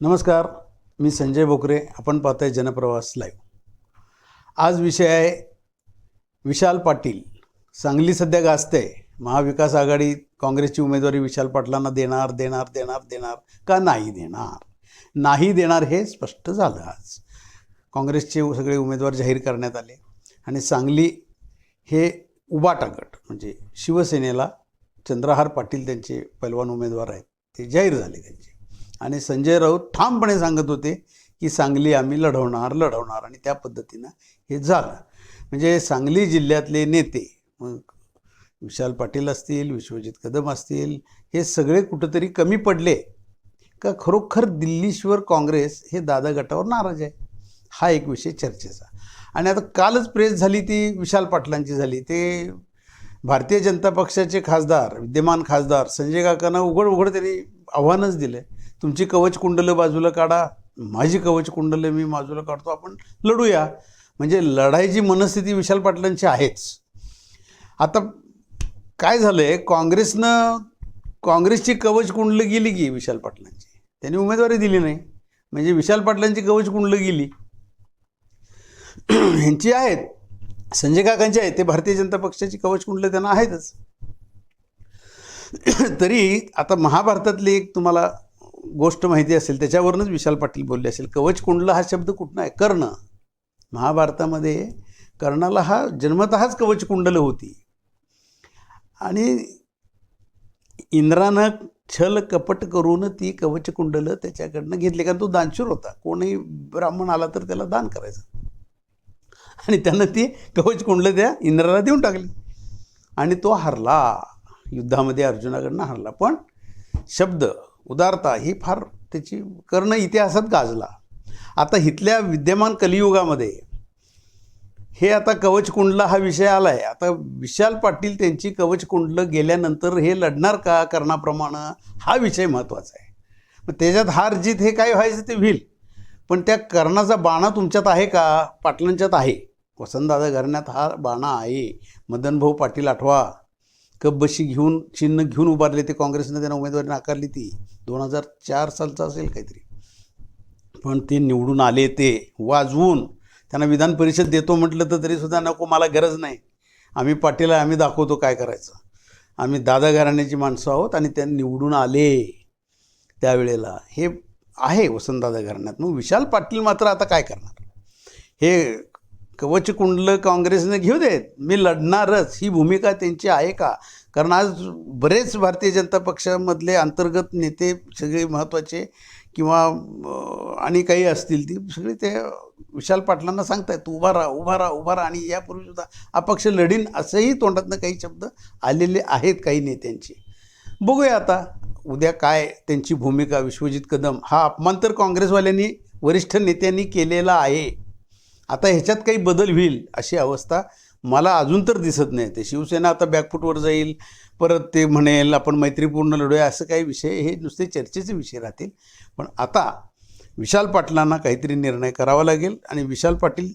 नमस्कार मी संजय बोकरे. आपण पाहताय जनप्रवास लाईव्ह आज विषय आहे विशाल पाटील. सांगली सध्या गाजते महाविकास आघाडी काँग्रेसची उमेदवारी विशाल पाटलांना देणार देणार देणार देणार का नाही देणार? नाही देणार हे स्पष्ट झालं आज. काँग्रेसचे सगळे उमेदवार जाहीर करण्यात आले. आणि सांगली हे उबाटा गट म्हणजे शिवसेनेला चंद्रहार पाटील त्यांचे पैलवान उमेदवार आहेत ते जाहीर झाले त्यांचे. आणि संजय राऊत ठामपणे सांगत होते की सांगली आम्ही लढवणार लढवणार. आणि त्या पद्धतीनं हे झालं. म्हणजे सांगली जिल्ह्यातले नेते मग विशाल पाटील असतील विश्वजित कदम असतील हे सगळे कुठंतरी कमी पडले का खरोखर दिल्लीश्वर काँग्रेस हे दादा गटावर नाराज आहे? हा एक विषय चर्चेचा. आणि आता कालच प्रेस झाली ती विशाल पाटलांची झाली. ते भारतीय जनता पक्षाचे खासदार विद्यमान खासदार संजय काकांना उघड उघड त्यांनी आव्हानच दिलं तुमची कवच कुंडलं बाजूला काढा माझी कवच कुंडलं मी बाजूला काढतो आपण लढूया. म्हणजे लढायची मनस्थिती विशाल पाटलांची आहेच. आता काय झालं आहे काँग्रेसनं काँग्रेसची कवच कुंडलं गेली की विशाल पाटलांची? त्यांनी उमेदवारी दिली नाही. म्हणजे विशाल पाटलांची कवच कुंडलं गेली. ह्यांची आहेत. संजय काकांची आहेत. ते भारतीय जनता पक्षाची कवच कुंडलं त्यांना आहेतच. तरी आता महाभारतातली एक तुम्हाला गोष्ट माहिती असेल त्याच्यावरूनच विशाल पाटील बोलले असेल. कवच कुंडला हा शब्द कुठनं आहे? कर्ण. महाभारतामध्ये कर्णाला हा जन्मतःच कवच कुंडलं होती. आणि इंद्रानं छल कपट करून ती कवच कुंडलं त्याच्याकडनं घेतली. कारण तो दानशूर होता. कोणी ब्राह्मण आला तर त्याला दान करायचं. आणि त्यानं ती कवच कुंडलं त्या इंद्राला देऊन टाकली. आणि तो हरला. युद्धामध्ये अर्जुनाकडनं हरला. पण शब्द उदारता ही फार त्याची कर्ण इतिहासात गाजला. आता इथल्या विद्यमान कलियुगामध्ये हे आता कवच कुंडला हा विषय आला आहे आता विशाल पाटील त्यांची कवच कुंडलं गेल्यानंतर हे लढणार का कर्णाप्रमाणे हा विषय महत्त्वाचा आहे. मग त्याच्यात हार जीत हे काय व्हायचं ते होईल. पण त्या कर्णाचा बाणा तुमच्यात आहे का? पाटलांच्यात आहे. वसंतदादा घराण्यात हा बाणा आहे. मदनभाऊ पाटील आठवा. कब्बशी घेऊन चिन्ह घेऊन उभारले ते काँग्रेसनं त्यांना उमेदवारी नाकारली ती. दोन हजार चार सालचं असेल काहीतरी. पण ते निवडून आले ते वाजवून त्यांना विधान परिषद देतो म्हटलं तर तरीसुद्धा नको मला गरज नाही. आम्ही पाटील आम्ही दाखवतो काय करायचं. आम्ही दादा घराण्याची माणसं आहोत आणि त्या निवडून आले त्यावेळेला. हे आहे वसंतदादा घराण्यात मग विशाल पाटील मात्र आता काय करणार? हे कवच कुंडलं काँग्रेसनं घेऊ देत. मी लढणारच. ही भूमिका त्यांची आहे का? कारण आज बरेच भारतीय जनता पक्षामधले अंतर्गत नेते सगळे महत्त्वाचे किंवा आणि काही असतील ती सगळे ते विशाल पाटलांना सांगतायत तू उभा राहा उभा राहा उभा राहा. आणि यापूर्वीसुद्धा अपक्ष लढीन असंही तोंडातनं काही शब्द आलेले आहेत काही नेत्यांचे. बघूया आता उद्या काय त्यांची भूमिका विश्वजित कदम. हा अपमान तर काँग्रेसवाल्यांनी वरिष्ठ नेत्यांनी केलेला आहे. आता ह्याच्यात काही बदल होईल अशी अवस्था मला अजून तर दिसत नाही. ते शिवसेना आता बॅकफुटवर जाईल परत ते म्हणेल आपण मैत्रीपूर्ण लढूया असं काही विषय हे नुसते चर्चेचे विषय राहतील. पण आता विशाल पाटलांना काहीतरी निर्णय करावा लागेल आणि विशाल पाटील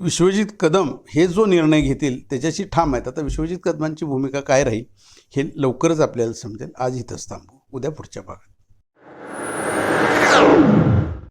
विश्वजित कदम हे जो निर्णय घेतील त्याच्याशी ठाम आहेत. आता विश्वजित कदमांची भूमिका काय राहील हे लवकरच आपल्याला समजेल. आज इथंच थांबू. उद्या पुढच्या भागात.